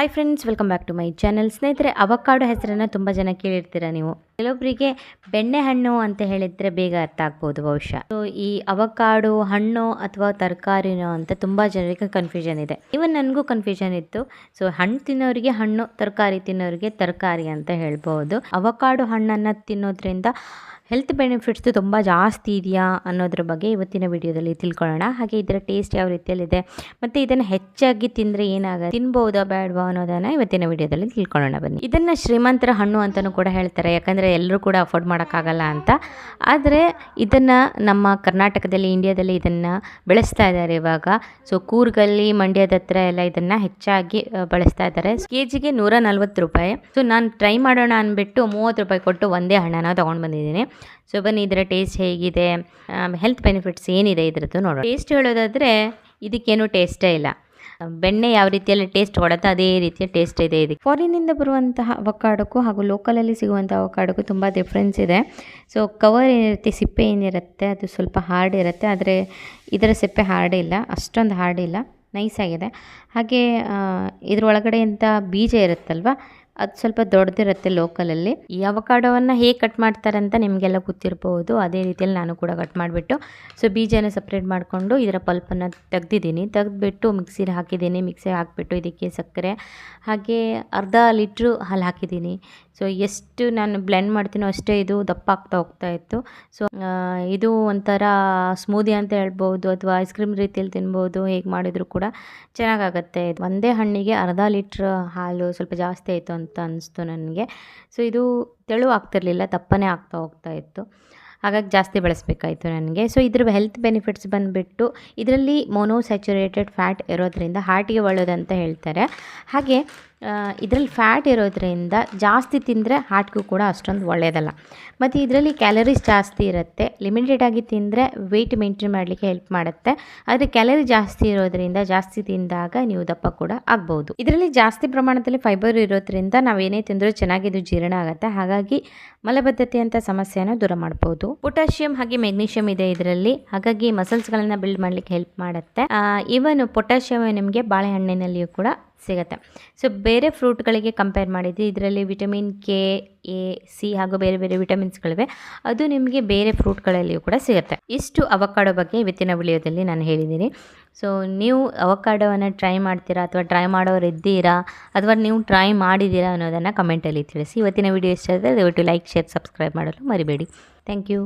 Hi friends welcome back to my channel ಸ್ನೇಹಿತರೆ avocado ಹೆಸರನ್ನು ತುಂಬ ಜನ ಕೇಳಿರ್ತೀರ ನೀವು? ಕೆಲವೊಬ್ಬರಿಗೆ ಬೆಣ್ಣೆಹಣ್ಣು ಅಂತ ಹೇಳಿದ್ರೆ ಬೇಗ ಅರ್ಥ ಆಗ್ಬೋದು ಬಹುಶಃ. ಸೊ ಈ ಅವಕಾಡು ಹಣ್ಣು ಅಥವಾ ತರಕಾರಿನೋ ಅಂತ ತುಂಬಾ ಜನರಿಗೆ ಕನ್ಫ್ಯೂಷನ್ ಇದೆ. ಇವನ್ ನನಗೂ ಕನ್ಫ್ಯೂಷನ್ ಇತ್ತು. ಸೊ ಹಣ್ಣು ತಿನ್ನೋರಿಗೆ ಹಣ್ಣು, ತರಕಾರಿ ತಿನ್ನೋರಿಗೆ ತರಕಾರಿ ಅಂತ ಹೇಳ್ಬೋದು. ಅವಕಾಡು ಹಣ್ಣನ್ನು ತಿನ್ನೋದ್ರಿಂದ ಹೆಲ್ತ್ ಬೆನಿಫಿಟ್ಸ್ ತುಂಬ ಜಾಸ್ತಿ ಇದೆಯಾ ಅನ್ನೋದ್ರ ಬಗ್ಗೆ ಇವತ್ತಿನ ವಿಡಿಯೋದಲ್ಲಿ ತಿಳ್ಕೊಳ್ಳೋಣ. ಹಾಗೆ ಇದರ ಟೇಸ್ಟ್ ಯಾವ ರೀತಿಯಲ್ಲಿದೆ, ಮತ್ತು ಇದನ್ನು ಹೆಚ್ಚಾಗಿ ತಿಂದರೆ ಏನಾಗುತ್ತೆ ತಿನ್ಬೋದಾ, ಬೇಡವಾ ಅನ್ನೋದನ್ನು ಇವತ್ತಿನ ವಿಡಿಯೋದಲ್ಲಿ ತಿಳ್ಕೊಳ್ಳೋಣ ಬನ್ನಿ. ಇದನ್ನು ಶ್ರೀಮಂತರ ಹಣ್ಣು ಅಂತಲೂ ಕೂಡ ಹೇಳ್ತಾರೆ. ಯಾಕಂದರೆ ಎಲ್ಲರೂ ಕೂಡ ಅಫೋರ್ಡ್ ಮಾಡೋಕ್ಕಾಗಲ್ಲ ಅಂತ. ಆದರೆ ಇದನ್ನು ನಮ್ಮ ಕರ್ನಾಟಕದಲ್ಲಿ, ಇಂಡಿಯಾದಲ್ಲಿ ಇದನ್ನು ಬೆಳೆಸ್ತಾ ಇದ್ದಾರೆ ಇವಾಗ. ಸೊ ಕೂರ್ಗಲ್ಲಿ, ಮಂಡ್ಯದ ಹತ್ರ ಎಲ್ಲ ಇದನ್ನು ಹೆಚ್ಚಾಗಿ ಬಳಸ್ತಾ ಇದ್ದಾರೆ. ಕೆ ಜಿಗೆ ನೂರ ನಲ್ವತ್ತು ರೂಪಾಯಿ. ಸೊ ನಾನು ಟ್ರೈ ಮಾಡೋಣ ಅಂದ್ಬಿಟ್ಟು ಮೂವತ್ತು ರೂಪಾಯಿ ಕೊಟ್ಟು ಒಂದೇ ಹಣನ ತೊಗೊಂಡು ಬಂದಿದ್ದೀನಿ. ಸೊ ಬನ್ನಿ, ಇದರ ಟೇಸ್ಟ್ ಹೇಗಿದೆ? ಹೆಲ್ತ್ ಬೆನಿಫಿಟ್ಸ್ ಏನಿದೆ ಇದರದ್ದು ನೋಡೋಣ. ಟೇಸ್ಟ್ ಹೇಳೋದಾದರೆ, ಇದಕ್ಕೇನು ಟೇಸ್ಟೇ ಇಲ್ಲ. ಬೆಣ್ಣೆ ಯಾವ ರೀತಿಯಲ್ಲಿ ಟೇಸ್ಟ್ ಕೊಡುತ್ತೆ ಅದೇ ರೀತಿಯ ಟೇಸ್ಟ್ ಇದೆ ಇದಕ್ಕೆ. ಫಾರಿನಿಂದ ಬರುವಂತಹ ಅವಕಾಡಕ್ಕೂ ಹಾಗೂ ಲೋಕಲಲ್ಲಿ ಸಿಗುವಂಥ ಅವಕಾಡಕ್ಕೂ ತುಂಬ ಡಿಫ್ರೆನ್ಸ್ ಇದೆ. ಸೊ ಕವರ್ ಏನಿರುತ್ತೆ, ಸಿಪ್ಪೆ ಏನಿರುತ್ತೆ, ಅದು ಸ್ವಲ್ಪ ಹಾರ್ಡ್ ಇರುತ್ತೆ, ಆದರೆ ಇದರ ಸಿಪ್ಪೆ ಹಾರ್ಡ್ ಇಲ್ಲ, ಅಷ್ಟೊಂದು ಹಾರ್ಡ್ ಇಲ್ಲ ನೈಸಾಗಿದೆ ಹಾಗೆ ಇದರೊಳಗಡೆ ಇದ್ರ ಒಳಗಡೆ ಅಂತ ಬೀಜ ಇರುತ್ತಲ್ವ ಅದು ಸ್ವಲ್ಪ ದೊಡ್ಡದಿರುತ್ತೆ ಲೋಕಲಲ್ಲಿ. ಈ ಅವಕಾಡೋವನ್ನು ಹೇಗೆ ಕಟ್ ಮಾಡ್ತಾರೆ ಅಂತ ನಿಮಗೆಲ್ಲ ಗೊತ್ತಿರ್ಬೋದು. ಅದೇ ರೀತಿಯಲ್ಲಿ ನಾನು ಕೂಡ ಕಟ್ ಮಾಡಿಬಿಟ್ಟು, ಸೊ ಬೀಜನ ಸಪ್ರೇಟ್ ಮಾಡಿಕೊಂಡು ಇದರ ಪಲ್ಪನ್ನು ತೆಗ್ದಿದ್ದೀನಿ. ತೆಗೆದ್ಬಿಟ್ಟು ಮಿಕ್ಸಿಗೆ ಹಾಕಿದ್ದೀನಿ. ಮಿಕ್ಸಿಗೆ ಹಾಕಿಬಿಟ್ಟು ಇದಕ್ಕೆ ಸಕ್ಕರೆ, ಹಾಗೆ ಅರ್ಧ ಲೀಟ್ರು ಹಾಲು ಹಾಕಿದ್ದೀನಿ. ಸೊ ಎಷ್ಟು ನಾನು ಬ್ಲೆಂಡ್ ಮಾಡ್ತೀನೋ ಅಷ್ಟೇ ಇದು ದಪ್ಪ ಆಗ್ತಾ ಹೋಗ್ತಾ ಇತ್ತು. ಸೊ ಇದು ಒಂಥರ ಸ್ಮೂದಿ ಅಂತ ಹೇಳ್ಬೋದು ಅಥವಾ ಐಸ್ ಕ್ರೀಮ್ ರೀತಿಯಲ್ಲಿ ತಿನ್ಬೋದು, ಹೇಗೆ ಮಾಡಿದರೂ ಕೂಡ ಚೆನ್ನಾಗಾಗತ್ತೆ. ಒಂದೇ ಹಣ್ಣಿಗೆ ಅರ್ಧ ಲೀಟ್ರ್ ಹಾಲು ಸ್ವಲ್ಪ ಜಾಸ್ತಿ ಆಯಿತು ಅಂತ ಅನ್ನಿಸ್ತು ನನಗೆ. ಸೊ ಇದು ತೆಳು ಆಗ್ತಿರಲಿಲ್ಲ ದಪ್ಪನೇ ಆಗ್ತಾ ಹೋಗ್ತಾ ಇತ್ತು. ಹಾಗಾಗಿ ಜಾಸ್ತಿ ಬಳಸಬೇಕಾಯಿತು ನನಗೆ. ಸೊ ಇದ್ರ ಹೆಲ್ತ್ ಬೆನಿಫಿಟ್ಸ್ ಬಂದುಬಿಟ್ಟು ಇದರಲ್ಲಿ ಮೊನೋಸ್ಯಾಚುರೇಟೆಡ್ ಫ್ಯಾಟ್ ಇರೋದ್ರಿಂದ ಹಾರ್ಟಿಗೆ ಒಳ್ಳೆಯದಂತ ಹೇಳ್ತಾರೆ. ಹಾಗೆ ಇದರಲ್ಲಿ ಫ್ಯಾಟ್ ಇರೋದ್ರಿಂದ ಜಾಸ್ತಿ ತಿಂದರೆ ಹಾರ್ಟ್ಗೂ ಕೂಡ ಅಷ್ಟೊಂದು ಒಳ್ಳೆಯದಲ್ಲ ಮತ್ತು ಇದರಲ್ಲಿ ಕ್ಯಾಲರೀಸ್ ಜಾಸ್ತಿ ಇರುತ್ತೆ. ಲಿಮಿಟೆಡ್ ಆಗಿ ತಿಂದರೆ ವೆಯ್ಟ್ ಮೇಂಟೈನ್ ಮಾಡಲಿಕ್ಕೆ ಹೆಲ್ಪ್ ಮಾಡುತ್ತೆ. ಆದರೆ ಕ್ಯಾಲರಿ ಜಾಸ್ತಿ ಇರೋದ್ರಿಂದ, ಜಾಸ್ತಿ ತಿಂದಾಗ ನೀವು ದಪ್ಪ ಕೂಡ ಆಗ್ಬೋದು. ಇದರಲ್ಲಿ ಜಾಸ್ತಿ ಪ್ರಮಾಣದಲ್ಲಿ ಫೈಬರ್ ಇರೋದ್ರಿಂದ ನಾವೇನೇ ತಿಂದರೂ ಚೆನ್ನಾಗಿ ಇದು ಜೀರ್ಣ ಆಗುತ್ತೆ. ಹಾಗಾಗಿ ಮಲಬದ್ಧತೆ ಅಂತ ಸಮಸ್ಯೆಯನ್ನು ದೂರ ಮಾಡ್ಬೋದು. ಪೊಟ್ಯಾಷಿಯಂ ಹಾಗೆ ಮೆಗ್ನೀಷಿಯಂ ಇದೆ ಇದರಲ್ಲಿ. ಹಾಗಾಗಿ ಮಸಲ್ಸ್ಗಳನ್ನು ಬಿಲ್ಡ್ ಮಾಡಲಿಕ್ಕೆ ಹೆಲ್ಪ್ ಮಾಡುತ್ತೆ. ಈವನ್ ಪೊಟ್ಯಾಷಿಯಂ ನಿಮಗೆ ಬಾಳೆಹಣ್ಣಿನಲ್ಲಿಯೂ ಕೂಡ ಸಿಗುತ್ತೆ. ಸೊ ಬೇರೆ ಫ್ರೂಟ್ಗಳಿಗೆ ಕಂಪೇರ್ ಮಾಡಿದ್ದು ಇದರಲ್ಲಿ ವಿಟಮಿನ್ ಕೆ ಎ ಸಿ ಹಾಗೂ ಬೇರೆ ಬೇರೆ ವಿಟಮಿನ್ಸ್ಗಳಿವೆ ಅದು ನಿಮಗೆ ಬೇರೆ ಫ್ರೂಟ್ಗಳಲ್ಲಿಯೂ ಕೂಡ ಸಿಗುತ್ತೆ. ಇಷ್ಟು ಅವಕಾಡೋ ಬಗ್ಗೆ ಇವತ್ತಿನ ವಿಡಿಯೋದಲ್ಲಿ ನಾನು ಹೇಳಿದ್ದೀನಿ. ಸೊ ನೀವು ಅವಕಾಡೋವನ್ನು ಟ್ರೈ ಮಾಡ್ತೀರಾ ಅಥವಾ ಟ್ರೈ ಮಾಡೋರು ಇದ್ದೀರಾ ಅಥವಾ ನೀವು ಟ್ರೈ ಮಾಡಿದ್ದೀರಾ ಅನ್ನೋದನ್ನು ಕಮೆಂಟಲ್ಲಿ ತಿಳಿಸಿ. ಇವತ್ತಿನ ವಿಡಿಯೋ ಇಷ್ಟ ಆದರೆ ದಯವಿಟ್ಟು ಲೈಕ್ ಶೇರ್ ಸಬ್ಸ್ಕ್ರೈಬ್ ಮಾಡಲು ಮರಿಬೇಡಿ. Thank you